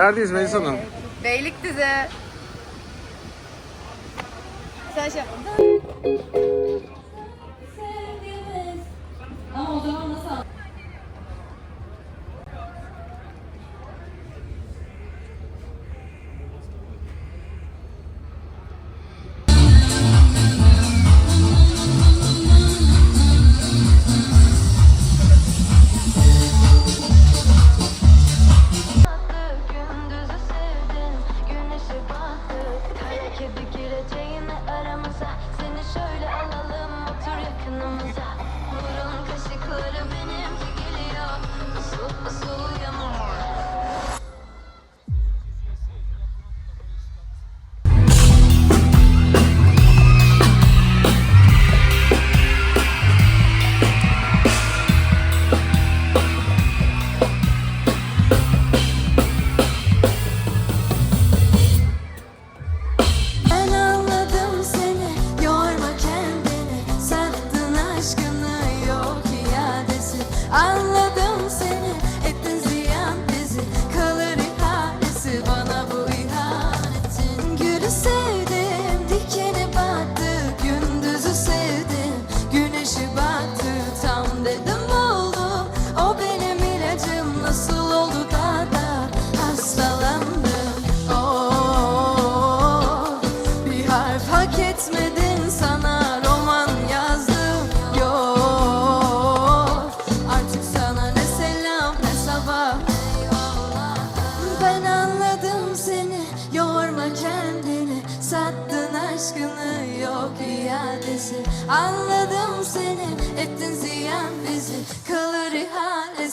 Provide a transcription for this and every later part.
Neredeyiz Melis Hanım? Ee, Beylikdüzü. Sen şey yapın.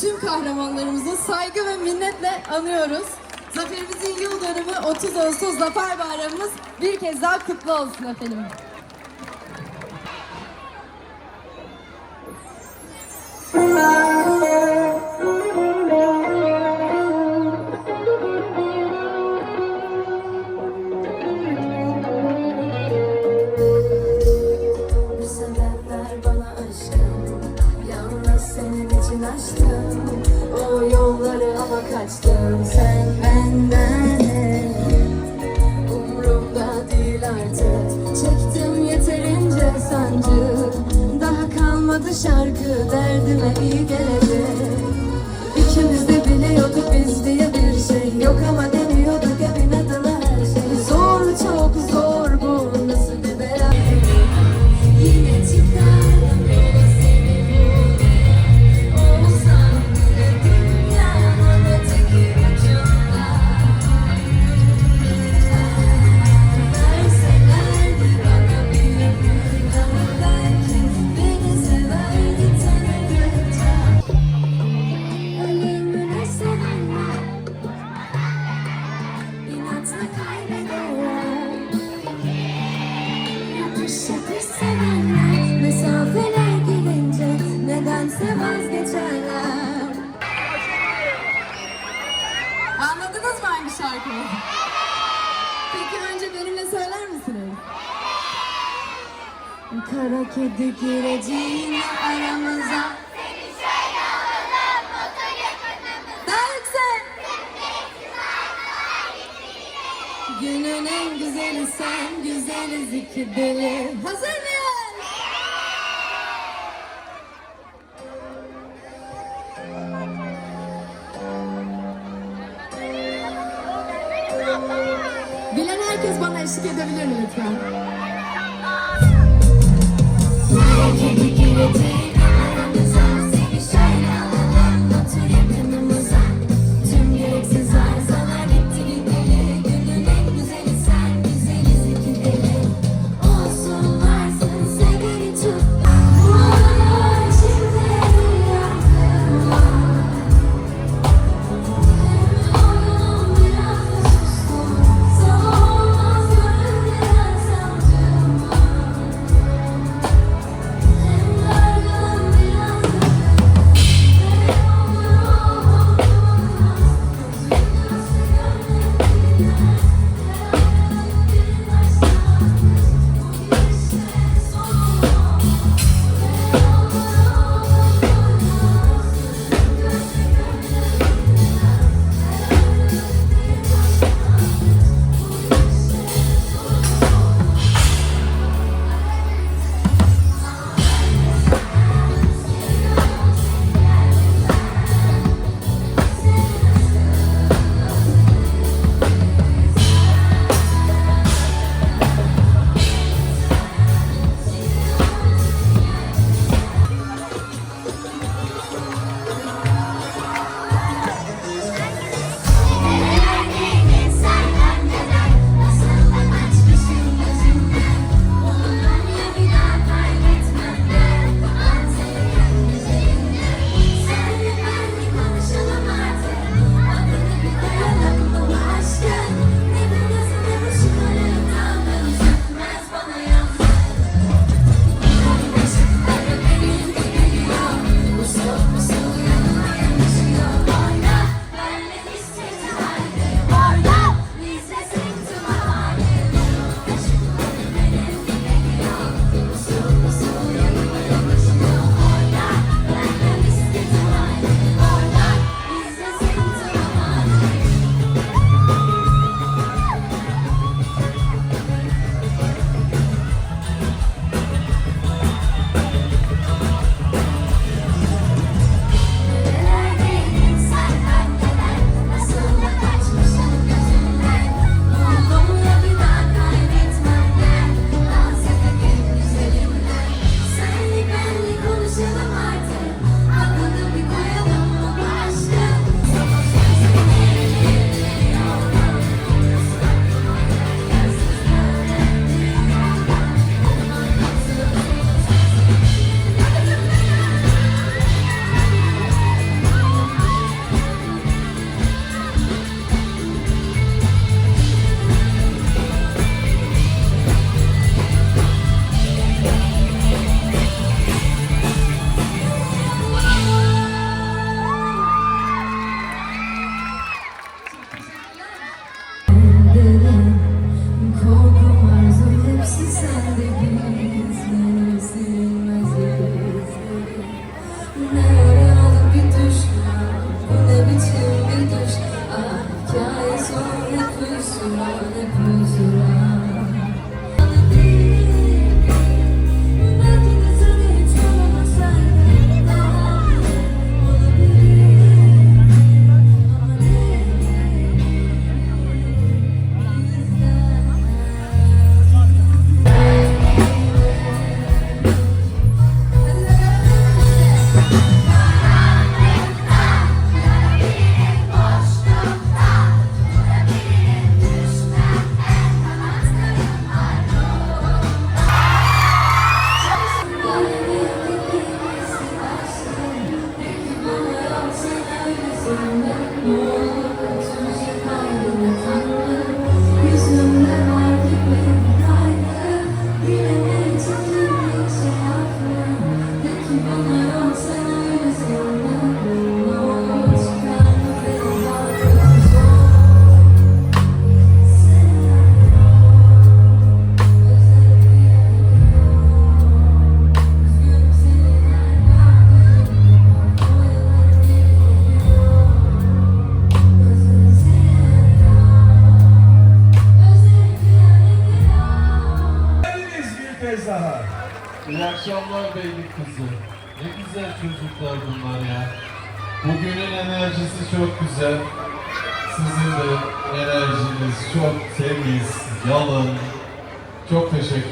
tüm kahramanlarımızı saygı ve minnetle anıyoruz. Zaferimizin yıl dönümü 30 Ağustos Zafer Bayramımız bir kez daha kutlu olsun efendim. kendime iyi gel ki deli. Hazır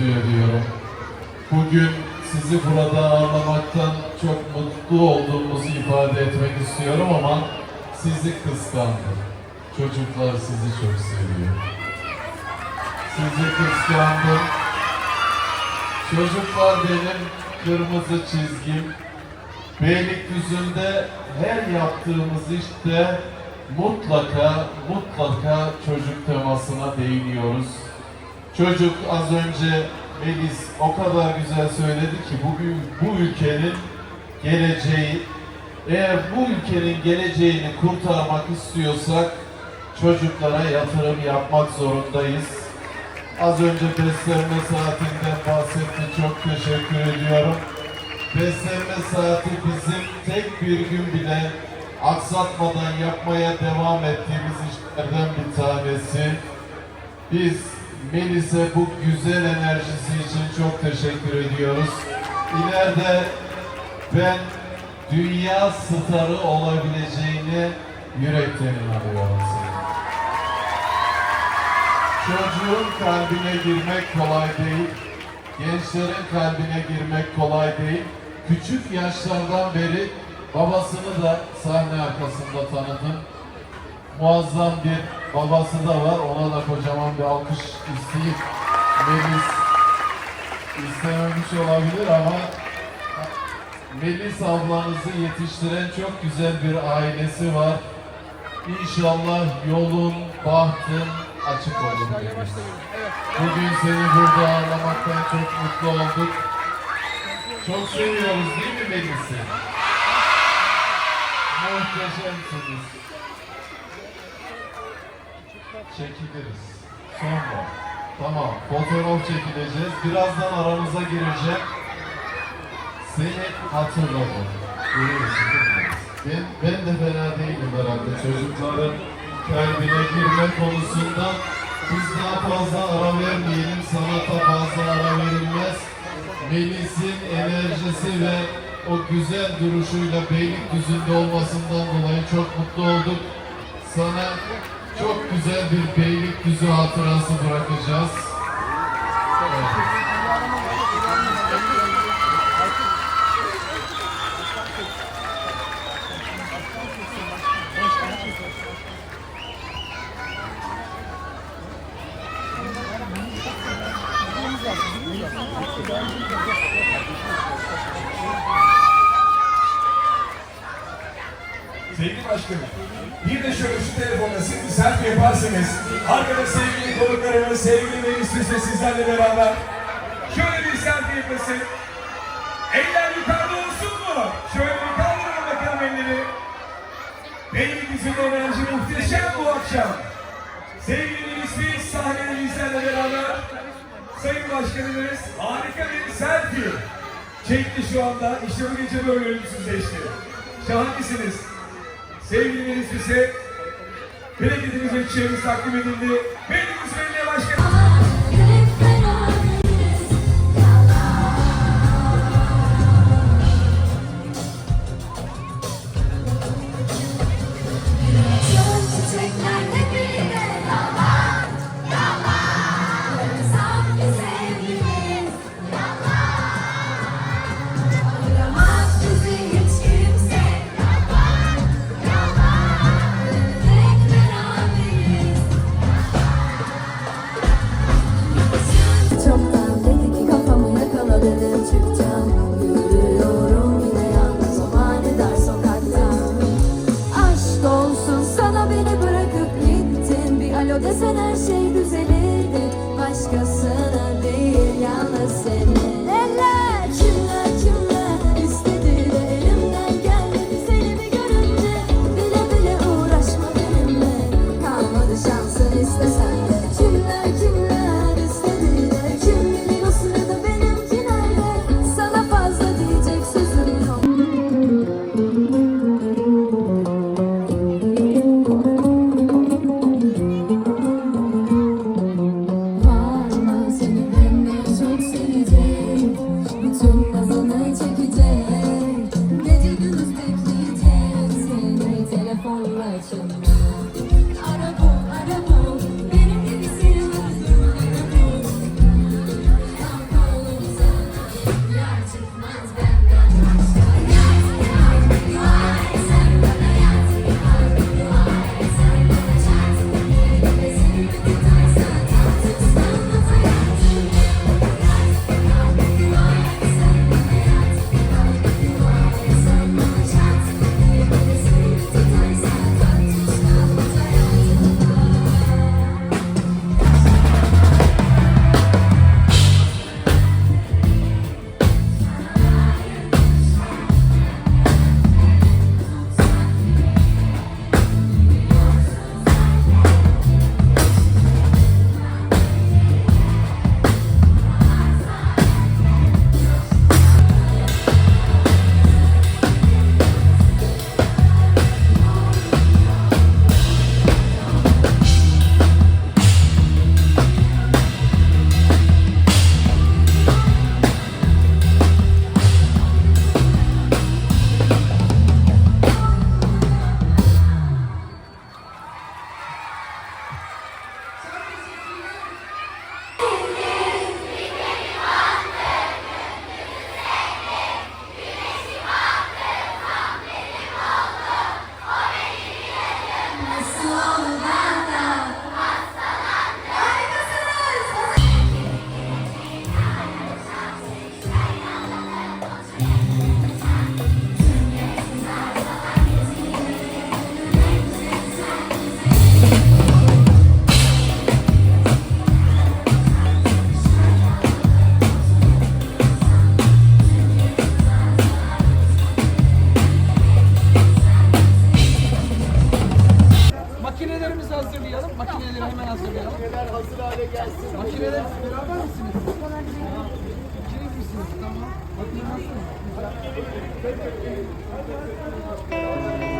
teşekkür ediyorum. Bugün sizi burada ağırlamaktan çok mutlu olduğumuzu ifade etmek istiyorum ama sizi kıskandım. Çocuklar sizi çok seviyor. Sizi kıskandım. Çocuklar benim kırmızı çizgim. Beylikdüzü'nde her yaptığımız işte mutlaka mutlaka çocuk temasına değiniyoruz. Çocuk az önce Melis o kadar güzel söyledi ki bugün bu ülkenin geleceği eğer bu ülkenin geleceğini kurtarmak istiyorsak çocuklara yatırım yapmak zorundayız. Az önce beslenme saatinden bahsetti. Çok teşekkür ediyorum. Beslenme saati bizim tek bir gün bile aksatmadan yapmaya devam ettiğimiz işlerden bir tanesi. Biz Melis'e bu güzel enerjisi için çok teşekkür ediyoruz. İleride ben dünya starı olabileceğine yürekten inanıyorum senin. Çocuğun kalbine girmek kolay değil. Gençlerin kalbine girmek kolay değil. Küçük yaşlardan beri babasını da sahne arkasında tanıdım. Muazzam bir babası da var. Ona da kocaman bir alkış isteyip Melis istememiş olabilir ama Melis ablanızı yetiştiren çok güzel bir ailesi var. İnşallah yolun, bahtın açık olur. Melis. Bugün seni burada ağırlamaktan çok mutlu olduk. Çok seviyoruz değil mi Melis'i? Muhteşemsiniz. Çekiliriz. Sonra. Tamam. Fotoğraf çekileceğiz. Birazdan aramıza girecek. Seni hatırladım. Ben, ben de fena değilim herhalde. Çocukların kalbine girme konusunda biz daha fazla ara vermeyelim. Sanata fazla ara verilmez. Melis'in enerjisi ve o güzel duruşuyla Beylikdüzü'nde olmasından dolayı çok mutlu olduk. Sana çok güzel bir Beylikdüzü hatırası bırakacağız. Evet. Sevgili başkanım, bir de şöyle şu telefonla siz bir selfie yaparsınız. Arkada sevgili konuklarımız, sevgili Melis Füze sizlerle beraber. Şöyle bir selfie yapasın. Eller yukarıda olsun mu? Şöyle bir kaldırın bakalım elleri. Beylikdüzü'nün enerji muhteşem bu akşam. Sevgili Füze sahnede bizlerle beraber. Sayın Başkanımız harika bir selfie çekti şu anda. İşte bu gece böyle ölümsüzleşti. Şahanesiniz. Sevgili Melis Füze, bereketimiz ve çiçeğimiz takdim edildi. Beynimiz Belediye the moon. Beraber misiniz? İkiniz misiniz? Tamam. Bakın nasıl?